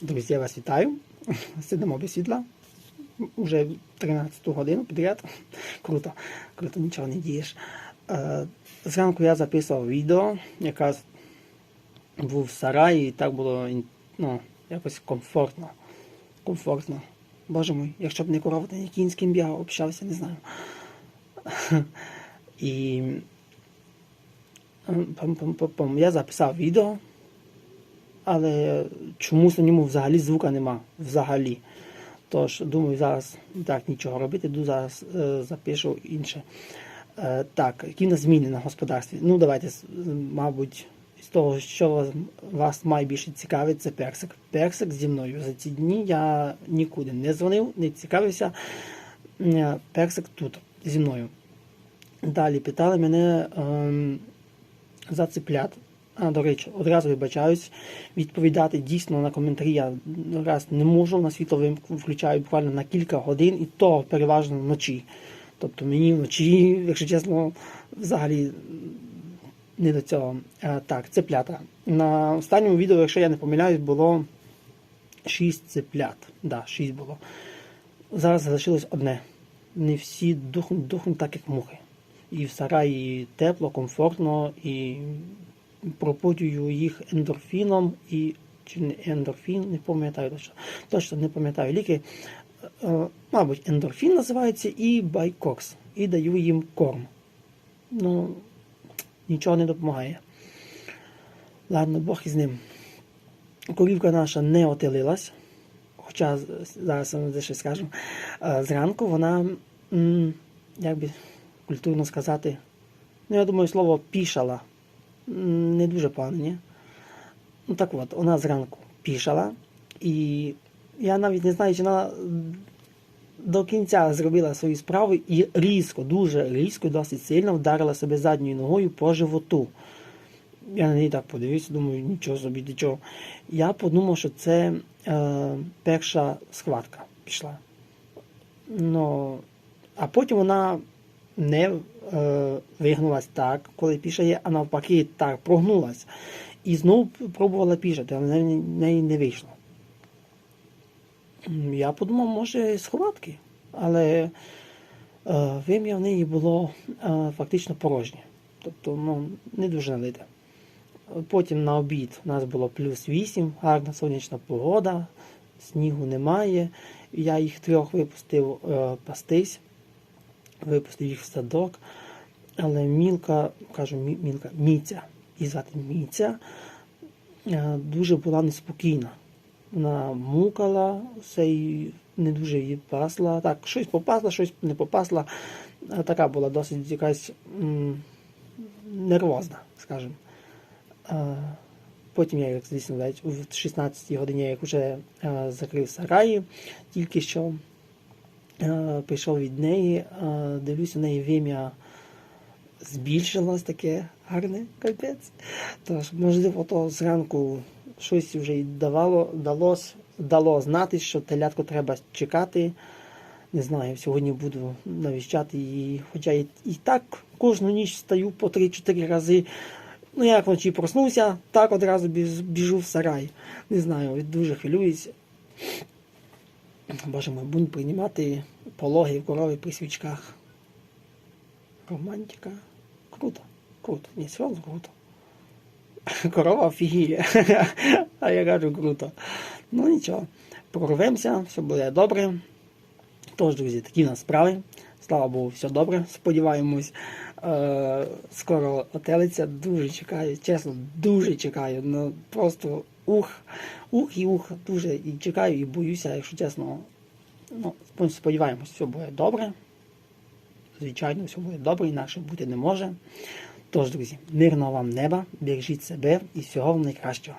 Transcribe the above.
Друзі, я вас вітаю. Сидимо без світла. Уже 13 годину підряд. Круто, круто, нічого не дієш. Е, Зранку я записував відео, якраз був в сараї, і так було ну, якось комфортно. Комфортно. Боже мій, якщо б не корова, то кінь з ким я общався, не знаю. І е, пам-пам-пам-пам. я записав відео, але чомусь на ньому взагалі звука нема. Взагалі. Тож, думаю, зараз так нічого робити, йду зараз е, запишу інше. Е, так, які в нас зміни на господарстві? Ну, давайте, мабуть, з того, що вас, вас найбільше цікавить, це персик. Персик зі мною. За ці дні я нікуди не дзвонив, не цікавився. Е, Персик тут зі мною. Далі питали мене ем, за циплят. До речі, одразу вибачаюсь, відповідати дійсно на коментарі я раз не можу, на світло включаю буквально на кілька годин, і то переважно вночі. Тобто мені вночі, якщо чесно, взагалі не до цього. А, так, цеплята. На останньому відео, якщо я не помиляюсь, було 6 цеплят. Да, 6 було. Зараз залишилось одне. Не всі духнуть, духнуть так, як мухи. І в сараї тепло, комфортно, і пропудюю їх ендорфіном і чи не ендорфін, не пам'ятаю точно. Точно не пам'ятаю ліки. Е, Мабуть, ендорфін називається і байкокс. І даю їм корм. Ну, нічого не допомагає. Ладно, Бог із ним. Корівка наша не отелилась. Хоча зараз я вам дещо скажу. Е, Зранку вона, як би культурно сказати, ну я думаю, слово пішала. Не дуже погано. Ну так от, вона зранку пішала, і я навіть не знаю, чи вона до кінця зробила свою справу і різко, дуже різко, досить сильно вдарила себе задньою ногою по животу. Я на неї так подивився, думаю, нічого собі, до чого. Я подумав, що це е, перша схватка пішла. Ну, а потім вона не е, вигнулась так, коли пішає, а навпаки так прогнулась. І знову пробувала пішати, але в неї, не вийшло. Я подумав, може, схватки, але е, вим'я в неї було е, фактично порожнє. Тобто, ну, не дуже налите. Потім на обід у нас було плюс 8, гарна сонячна погода, снігу немає. Я їх трьох випустив е, пастись, випустив їх в садок. Але мілка, кажу, мілка, Міця, її звати Міця, е, дуже була неспокійна. Вона мукала, все і не дуже її пасла. Так, щось попасла, щось не попасла. Е, Така була досить якась нервозна, скажімо. Е, Потім я, як звісно, в 16 годині я вже закрив сараї, тільки що е, прийшов від неї, е, дивлюся, у неї вим'я збільшилось таке гарне капець. Тож, можливо, то зранку щось вже й давало, далось, дало знати, що телятку треба чекати. Не знаю, сьогодні буду навіщати її. Хоча і, і так кожну ніч встаю по 3-4 рази. Ну, як вночі проснувся, так одразу біжу в сарай. Не знаю, дуже хвилююсь. Боже мой, буду приймати пологи в корові при свічках. Романтика. Круто. Круто. Ні, серйозно круто. Корова офігіє. А я кажу круто. Ну нічого. Прорвемося, все буде добре. Тож, друзі, такі в нас справи. Слава Богу, все добре. Сподіваємось, е- скоро отелиться. Дуже чекаю, чесно, дуже чекаю. Ну просто ух, ух і ух. Дуже і чекаю, і боюся, якщо чесно. Ну, сподіваємось, все буде добре. Звичайно, все буде добре, інакше бути не може. Тож, друзі, мирного вам неба, бережіть себе і всього вам найкращого.